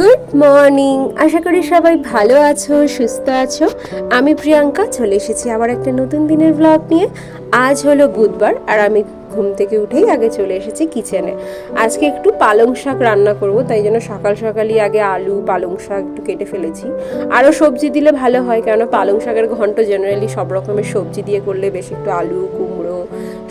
Good morning আশা করি সবাই ভালো আছো, সুস্থ আছো। আমি প্রিয়াঙ্কা, চলে এসেছি আবার একটা নতুন দিনের ব্লগ নিয়ে। আজ হলো বুধবার আর আমি ঘুম থেকে উঠেই আগে চলে এসেছি কিচেনে। আজকে একটু পালং শাক রান্না করব, তাই জন্য সকাল সকালই আগে আলু, পালং শাক একটু কেটে ফেলেছি। আরও সবজি দিলে ভালো হয় কেন পালং শাকের ঘন্ট জেনারেলি সব রকমের সবজি দিয়ে করলে বেশ একটু আলু, কুমড়ো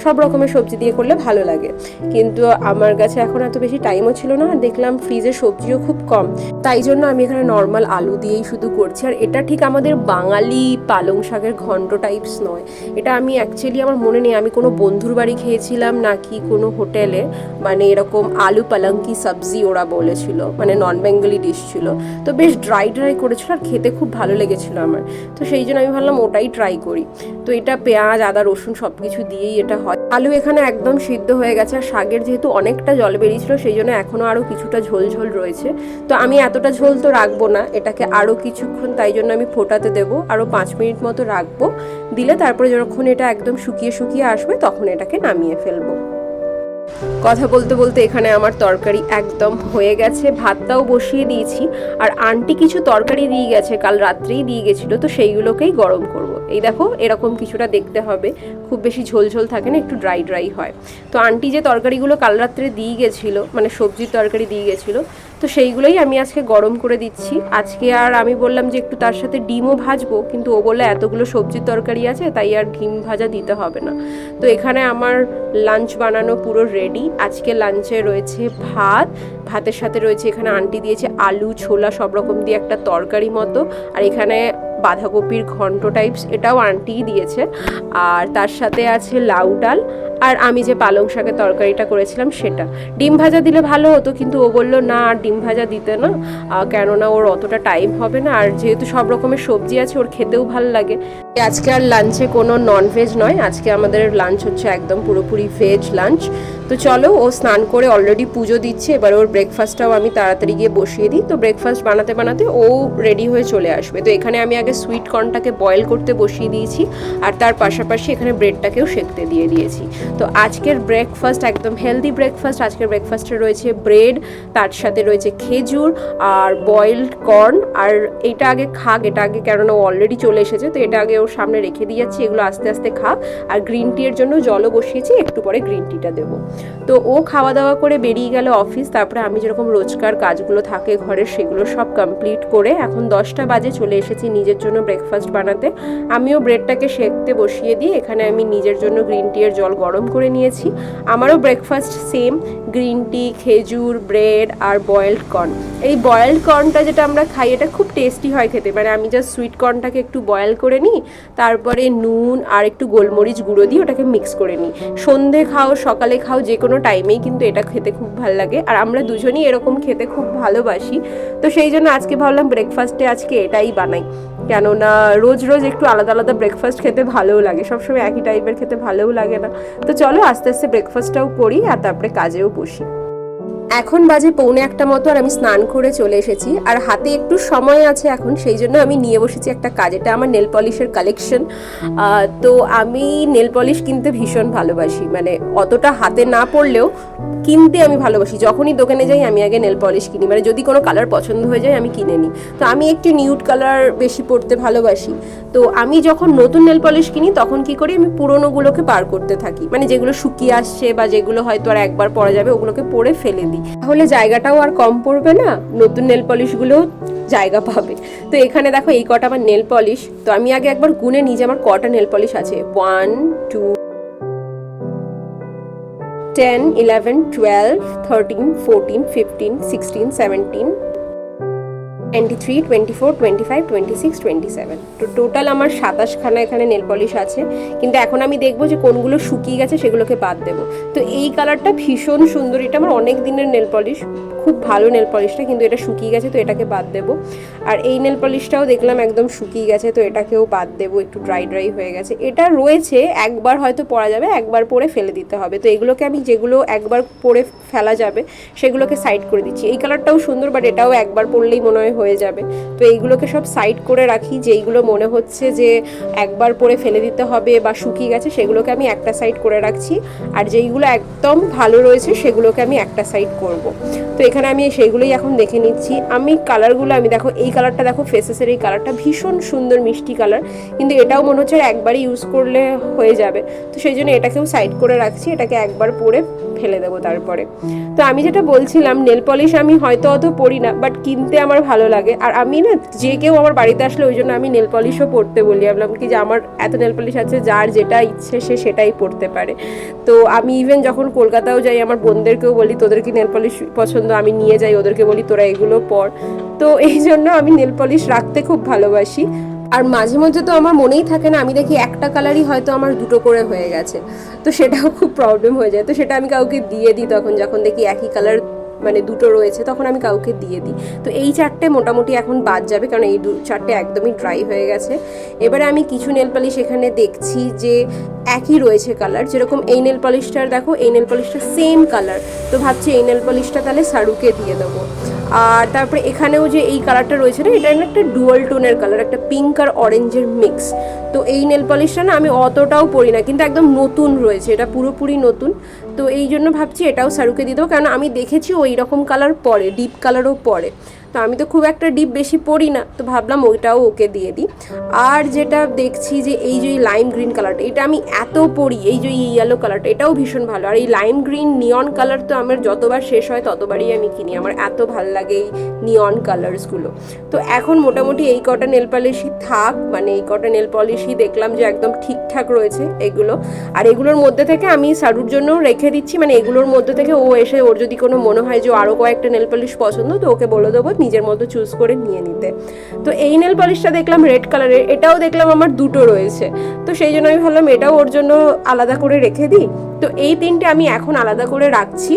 সব রকমের সবজি দিয়ে করলে ভালো লাগে। কিন্তু আমার কাছে এখন এত বেশি টাইমও ছিল না আর দেখলাম ফ্রিজে সবজিও খুব কম। তাই জন্য আমি এখানে নর্মাল আলু দিয়েই শুধু করছি। আর এটা ঠিক আমাদের বাঙালি পালং শাকের ঘন্ট টাইপস নয়। এটা আমি অ্যাকচুয়ালি আমার মনে নেই, আমি কোনো বন্ধুর বাড়ি খেয়েছিলাম নাকি কোনো হোটেলে মানে এরকম আলু পালঙ্কি সবজি ওরা বলেছিল মানে নন বেঙ্গলি ডিশ ছিল। তো বেশ ড্রাই ড্রাই করেছিল আর খেতে খুব ভালো লেগেছিল আমার। তো সেই জন্য আমি ভাবলাম ওটাই ট্রাই করি। তো এটা পেঁয়াজ, আদা, রসুন সব কিছু দিয়েই এটা হয়। আলু এখানে একদম সিদ্ধ হয়ে গেছে, আর শাকের যেহেতু অনেকটা জল বেরিয়েছিল, সেই জন্য এখনও আরও কিছুটা ঝোল ঝোল রয়েছে। তো আমি এতটা ঝোল তো রাখব না, এটাকে আরও কিছুক্ষণ, তাই জন্য আমি ফোটাতে দেবো, আরও পাঁচ মিনিট মতো রাখব। দিলে তারপরে যখন এটা একদম শুকিয়ে শুকিয়ে আসবে, তখন এটাকে নামিয়ে ফেলব। কথা বলতে বলতে এখানে আমার তরকারি একদম হয়ে গেছে। ভাতটাও বসিয়ে দিয়েছি। আর আন্টি কিছু তরকারি দিয়ে গেছে, কাল রাত্রেই দিয়ে গেছিল, তো সেইগুলোকেই গরম করব। এই দেখো, এরকম কিছুটা দেখতে হবে। খুব বেশি ঝোল ঝোল থাকে না, একটু ড্রাই ড্রাই হয়। তো আন্টি যে তরকারিগুলো কাল রাত্রে দিয়ে গেছিল মানে সবজির তরকারি দিয়ে গেছিল, তো সেইগুলোই আমি আজকে গরম করে দিচ্ছি। আজকে আর আমি বললাম যে একটু তার সাথে ডিমও ভাজবো, কিন্তু ও বলে এতগুলো সবজির তরকারি আছে, তাই আর ডিম ভাজা দিতে হবে না। তো এখানে আমার লাঞ্চ বানানো পুরো রেডি আজকে লাঞ্চে রয়েছে ভাত, ভাতের সাথে রয়েছে এখানে আন্টি দিয়েছে আলু, ছোলা, সব রকম দিয়ে একটা তরকারি মতো। আর এখানে বাঁধাকপির ঘন্ট টাইপস এটাও আন্টিই দিয়েছে। আর তার সাথে আছে লাউ ডাল। আর আমি যে পালং শাকের তরকারিটা করেছিলাম সেটা। ডিম ভাজা দিলে ভালো হতো, কিন্তু ও বলল, না, আর ডিম ভাজা দিতে না। কেননা ওর অতটা টাইম হবে না। আর যেহেতু সব রকমের সবজি আছে, ওর খেতেও ভালো লাগে। আজকে আর লাঞ্চে কোনো ননভেজ নয়। আজকে আমাদের লাঞ্চ হচ্ছে একদম পুরোপুরি ভেজ লাঞ্চ তো চলো, ও স্নান করে অলরেডি পুজো দিচ্ছে, এবার ওর ব্রেকফাস্টটাও আমি তাড়াতাড়ি গিয়ে বসিয়ে দিই। তো ব্রেকফাস্ট বানাতে বানাতে ও রেডি হয়ে চলে আসবে। তো এখানে আমি আগে সুইট কর্নটাকে বয়েল করতে বসিয়ে দিয়েছি, আর তার পাশাপাশি এখানে ব্রেডটাকেও সেকতে দিয়ে দিয়েছি। তো আজকের ব্রেকফাস্ট একদম হেলদি ব্রেকফাস্ট আজকের ব্রেকফাস্টে রয়েছে ব্রেড তার সাথে রয়েছে খেজুর, আর বয়েলড কর্ন আর এটা আগে খাক, এটা আগে কেননা ও অলরেডি চলে এসেছে, তো এটা আগে ওর সামনে রেখে দিয়ে যাচ্ছি, এগুলো আস্তে আস্তে খাক। আর গ্রিন টি এর জন্য জলও বসিয়েছি, একটু পরে গ্রিন টিটা দেবো। তো ও খাওয়া দাওয়া করে বেরিয়ে গেল অফিস তারপরে আমি যেরকম রোজকার কাজগুলো থাকে ঘরের, সেগুলো সব কমপ্লিট করে এখন দশটা বাজে চলে এসেছি নিজের জন্য ব্রেকফাস্ট বানাতে। আমিও ব্রেডটাকে সেকতে বসিয়ে দিই এখানে আমি নিজের জন্য গ্রিন টি এর জল গরম করে নিয়েছি। আমারও ব্রেকফাস্ট সেম গ্রিন টি খেজুর ব্রেড আর বয়েলড কর্ন এই বয়েলড কর্নটা যেটা আমরা খাই, এটা খুব টেস্টি হয় খেতে। মানে আমি জাস্ট সুইট কর্নটাকে একটু বয়েল করে নিই, তারপরে নুন আর একটু গোলমরিচ গুঁড়ো দিয়ে ওটাকে মিক্স করে নিই। সন্ধে খাও, সকালে খাও যে কোনো টাইমেই কিন্তু এটা খেতে খুব ভালো লাগে। আর আমরা দুজনই এরকম খেতে খুব ভালোবাসি। তো সেই জন্য আজকে ভাবলাম ব্রেকফাস্টে আজকে এটাই বানাই। কেননা রোজ রোজ একটু আলাদা আলাদা ব্রেকফাস্ট খেতে ভালোও লাগে। সবসময় একই টাইপের খেতে ভালোও লাগে না। তো চলো আস্তে আস্তে ব্রেকফাস্টটাও করি আর তারপরে কাজেও বসি। এখন বাজে পৌনে একটা মতো আর আমি স্নান করে চলে এসেছি। আর হাতে একটু সময় আছে এখন, সেই জন্য আমি নিয়ে বসেছি একটা কাজ। এটা আমার নেল পলিশের কালেকশন তো আমি নেল পলিশ কিনতে ভীষণ ভালোবাসি। মানে অতটা হাতে না পড়লেও কিনতে আমি ভালোবাসি। যখনই দোকানে যাই, আমি আগে নেল পলিশ কিনি। মানে যদি কোনো কালার পছন্দ হয়ে যায়, আমি কিনে নিই। তো আমি একটু নিউড কালার বেশি পড়তে ভালোবাসি। তো আমি যখন নতুন নেল পলিশ কিনি, তখন কি করি, আমি পুরোনোগুলোকে বার করতে থাকি। মানে যেগুলো শুকিয়ে আসছে বা যেগুলো হয়তো আর একবার পরা যাবে, ওগুলোকে পরে ফেলে দিই। তাহলে জায়গাটাও আর কম পড়বে না, নতুন নেল পলিশগুলোও জায়গা পাবে। তো এখানে দেখো এই কটা আমার নেল পলিশ তো আমি আগে একবার গুনে নিই যে আমার কটা নেল পলিশ আছে। One two ten eleven twelve thirteen fourteen fifteen sixteen seventeen twenty three twenty four twenty five twenty six twenty seven তো টোটাল আমার সাতাশখানা এখানে নেল পলিশ আছে। কিন্তু এখন আমি দেখব যে কোনগুলো শুকিয়ে গেছে, সেগুলোকে বাদ দেবো। তো এই কালারটা ভীষণ সুন্দর। এটা আমার অনেক দিনের নেল পলিশ খুব ভালো নেল পলিশটা কিন্তু এটা শুকিয়ে গেছে, তো এটাকে বাদ দেবো। আর এই নেল পলিশটাও দেখলাম একদম শুকিয়ে গেছে, তো এটাকেও বাদ দেবো, একটু ড্রাই ড্রাই হয়ে গেছে। এটা রয়েছে, একবার হয়তো পরা যাবে, একবার পরে ফেলে দিতে হবে। তো এগুলোকে আমি যেগুলো একবার পরে ফেলা যাবে, সেগুলোকে সাইড করে দিচ্ছি। এই কালারটাও সুন্দর বাট এটাও একবার পরলেই মনে হয় হয়ে যাবে। তো এইগুলোকে সব সাইড করে রাখি, যেইগুলো মনে হচ্ছে যে একবার পরে ফেলে দিতে হবে বা শুকিয়ে গেছে, সেগুলোকে আমি একটা সাইড করে রাখছি। আর যেইগুলো একদম ভালো রয়েছে, সেগুলোকে আমি একটা সাইড করব। তো এখানে আমি সেইগুলোই এখন দেখে নিচ্ছি। আমি কালারগুলো আমি দেখো, এই কালারটা দেখো ফেসেসের এই কালারটা ভীষণ সুন্দর মিষ্টি কালার কিন্তু এটাও মনে হচ্ছে একবারই ইউজ করলে হয়ে যাবে। তো সেই জন্য এটাকেও সাইড করে রাখছি, এটাকে একবার পরে ফেলে দেবো তারপরে। তো আমি যেটা বলছিলাম নেল পলিশ আমি হয়তো অত পরি না বাট কিনতে আমার ভালো লাগে। আর আমি না যে কেউ আমার বাড়িতে আসলে ওই জন্য আমি নেল পলিশও পরতে বলি। ভাবলাম কি যে আমার এত নেল পলিশ আছে যার যেটা ইচ্ছে সে সেটাই পরতে পারে। তো আমি ইভেন যখন কলকাতাও যাই আমার বোনদেরকেও বলি তোদের কি নেল পলিশ পছন্দ? আমি নিয়ে যাই ওদেরকে বলি তোরা এগুলো পর। তো এই জন্য আমি নেল পলিশ রাখতে খুব ভালোবাসি। আর মাঝে মধ্যে তো আমার মনেই থাকে না আমি দেখি একটা কালারই হয়তো আমার দুটো করে হয়ে গেছে। তো সেটাও খুব প্রবলেম হয়ে যায়। তো সেটা আমি কাউকে দিয়ে দিই তখন যখন দেখি একই কালার মানে দুটো রয়েছে, তখন আমি কাউকে দিয়ে দিই। তো এই চারটে মোটামুটি এখন বাদ যাবে, কারণ এই দু, চারটে একদমই ড্রাই হয়ে গেছে। এবারে আমি কিছু নেল পালিশ এখানে দেখছি যে একই রয়েছে কালার যেরকম এই নেল পলিশটার দেখো, এই নেল পলিশটা সেম কালার তো ভাবছি এই নেল পলিশটা তাহলে সারুকে দিয়ে দেবো। আর তারপরে এখানেও যে এই কালারটা রয়েছে না, এটা একটা ডুয়াল টোনের কালার একটা পিঙ্ক আর অরেঞ্জের মিক্স তো এই নেল পলিশটা না আমি অতটাও পরি না, কিন্তু একদম নতুন রয়েছে, এটা পুরোপুরি নতুন। তো এই জন্য ভাবছি এটাও সারুকে দিয়ে দেবো কারণ আমি দেখেছি ওই রকম কালার পরে ডিপ কালারও পরে। তো আমি তো খুব একটা ডিপ বেশি পরি না, তো ভাবলাম ওইটাও ওকে দিয়ে দিই। আর যেটা দেখছি যে এই যে লাইম গ্রিন কালারটা এটা আমি এত পরি এই যে এই ইয়েলো কালারটা এটাও ভীষণ ভালো। আর এই লাইম গ্রিন নিয়ন কালার তো আমার যতবার শেষ হয় ততবারই আমি কিনি, আমার এত ভালো লাগে এই নিয়ন কালার্সগুলো তো এখন মোটামুটি এই কটা নেল পলিশই থাক মানে এই কটা নেল পলিশই দেখলাম যে একদম ঠিকঠাক রয়েছে এগুলো। আর এগুলোর মধ্যে থেকে আমি সারুর জন্য রেখে দিচ্ছি মানে এগুলোর মধ্যে থেকে ও এসে, ওর যদি কোনো মনে হয় যে আরও কয়েকটা নেল পলিশ পছন্দ, তো ওকে বলে দেবো নিজের মতো চুজ করে নিয়ে নিতে। তো এই নেল পলিশটা দেখলাম রেড কালারের এটাও দেখলাম আমার দুটো রয়েছে। তো সেই জন্য আমি ভাবলাম এটাও ওর জন্য আলাদা করে রেখে দিই। তো এই তিনটে আমি এখন আলাদা করে রাখছি।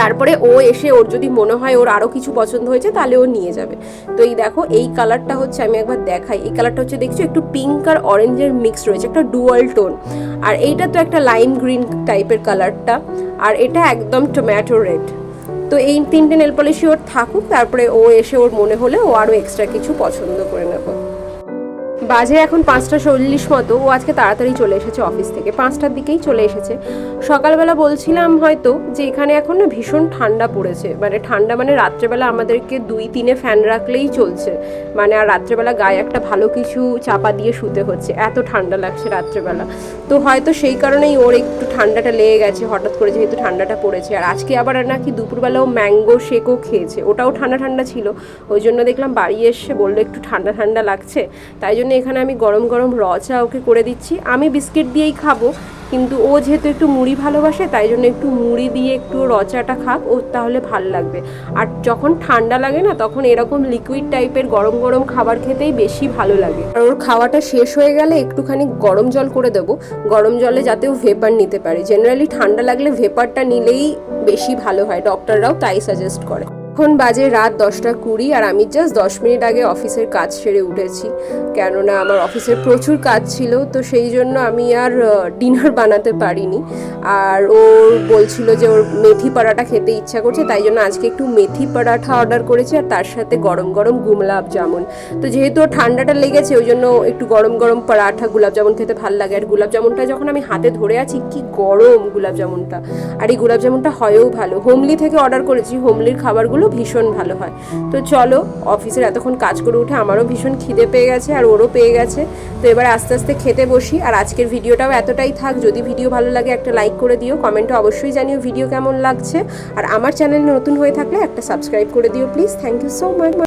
তারপরে ও এসে ওর যদি মনে হয় ওর আরও কিছু পছন্দ হয়েছে, তাহলে ও নিয়ে যাবে। তো এই দেখো, এই কালারটা হচ্ছে আমি একবার দেখাই। এই কালারটা হচ্ছে দেখছ একটু পিঙ্ক আর অরেঞ্জের মিক্স রয়েছে, একটা ডুয়াল টোন আর এইটা তো একটা লাইম গ্রিন টাইপের কালারটা আর এটা একদম টমেটো রেড তো এই তিনটে নেল পলিশি ওর থাকুক, তারপরে ও এসে ওর মনে হলে ও আরও এক্সট্রা কিছু পছন্দ করে নেব। বাজে এখন পাঁচটা চল্লিশ মতো। ও আজকে তাড়াতাড়ি চলে এসেছে অফিস থেকে। পাঁচটার দিকেই চলে এসেছে। সকালবেলা বলছিলাম হয়তো যে এখানে এখন না ভীষণ ঠান্ডা পড়েছে। মানে ঠান্ডা মানে রাত্রেবেলা আমাদেরকে দুই তিনে ফ্যান রাখলেই চলছে। মানে আর রাত্রেবেলা গায়ে একটা ভালো কিছু চাপা দিয়ে শুতে হচ্ছে। এত ঠান্ডা লাগছে রাত্রেবেলা। তো হয়তো সেই কারণেই ওর একটু ঠান্ডাটা লেগে গেছে, হঠাৎ করে যেহেতু ঠান্ডাটা পড়েছে। আর আজকে আবার নাকি দুপুরবেলাও ম্যাঙ্গো শেকও খেয়েছে। ওটাও ঠান্ডা ঠান্ডা ছিল। ওই জন্য দেখলাম বাড়ি এসে বলল একটু ঠান্ডা ঠান্ডা লাগছে। তাই জন্য এখানে আমি গরম গরম র চা ওকে করে দিচ্ছি। আমি বিস্কিট দিয়েই খাব, কিন্তু ও যেহেতু একটু মুড়ি ভালোবাসে, তাই জন্য একটু মুড়ি দিয়ে একটু রচাটা খাক, ও তাহলে ভালো লাগবে। আর যখন ঠান্ডা লাগে না, তখন এরকম লিকুইড টাইপের গরম গরম খাবার খেতেই বেশি ভালো লাগে। আর ওর খাওয়াটা শেষ হয়ে গেলে একটুখানি গরম জল করে দেবো। গরম জলে যাতে ও ভেপার নিতে পারে। জেনারেলি ঠান্ডা লাগলে ভেপারটা নিলেই বেশি ভালো হয়। ডক্টররাও তাই সাজেস্ট করে। এখন বাজে রাত দশটা কুড়ি আর আমি জাস্ট দশ মিনিট আগে অফিসের কাজ সেরে উঠেছি। কেননা আমার অফিসের প্রচুর কাজ ছিল, তো সেই জন্য আমি আর ডিনার বানাতে পারিনি। আর ও বলছিল যে ওর মেথি পরাঠা খেতে ইচ্ছা করছে, তাই জন্য আজকে একটু মেথি পরাঠা অর্ডার করেছি আর তার সাথে গরম গরম গুমলাব জামুন। তো যেহেতু ঠান্ডাটা লেগেছে, ওই জন্য একটু গরম গরম পরাঠা গুলাব জামুন খেতে ভালো লাগে। আর গুলাব জামুনটা যখন আমি হাতে ধরে আছি, কি গরম গুলাব জামুনটা। আর এই গুলাব জামুনটা হয়ও ভালো। হোমলি থেকে অর্ডার করেছি, হোমলির খাবারগুলো ভীষণ ভালো হয়। তো চলো, অফিসের এতক্ষণ কাজ করে উঠে আমারও ভীষণ খিদে পেয়ে গেছে আর ওরও পেয়ে গেছে। তো এবার আস্তে আস্তে খেতে বসি আর আজকের ভিডিওটাও এতটাই থাক, যদি ভিডিও ভালো লাগে একটা লাইক করে দিও কমেন্টে অবশ্যই জানিও ভিডিও কেমন লাগছে। আর আমার চ্যানেল নতুন হয়ে থাকলে একটা সাবস্ক্রাইব করে দিও please thank you so much